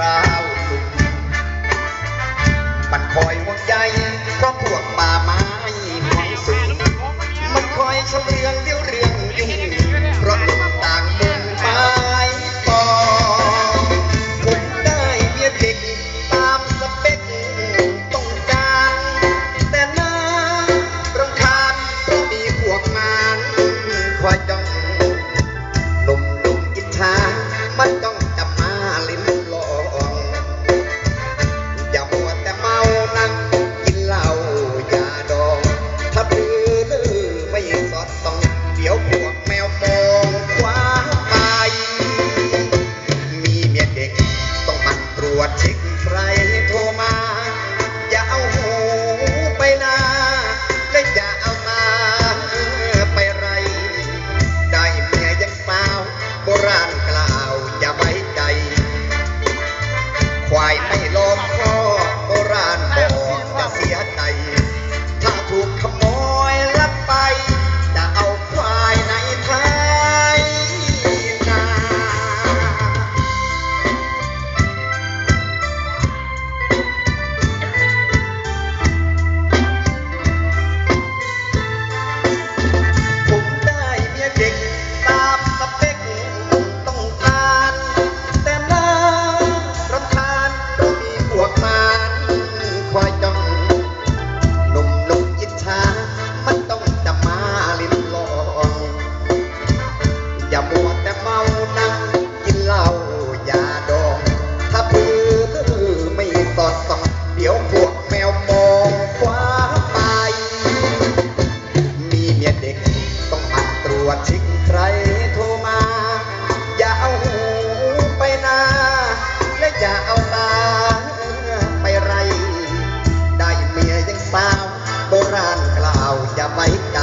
ราวสุดมันคอยห่วงใยก็รพวกป่าไม้ห่วงสุดมันคอยชำเรืองเดี่ยวเรืองยุ่งราะลมต่างมุมไม้ปอคนได้เมียเด็กตามสเปกต้องการ แต่น่ารำคาญเพราะมีพวกมานคอยจ้องหนุ่มหนุ่มอิจฉามันต้อง ต้องเดี๋ยวปวด รโทรมา อย่าเอาหูไปนา และอย่าเอาตาไปไร ได้เมียยังสาว โบราณกล่าวอย่าไว้ใจ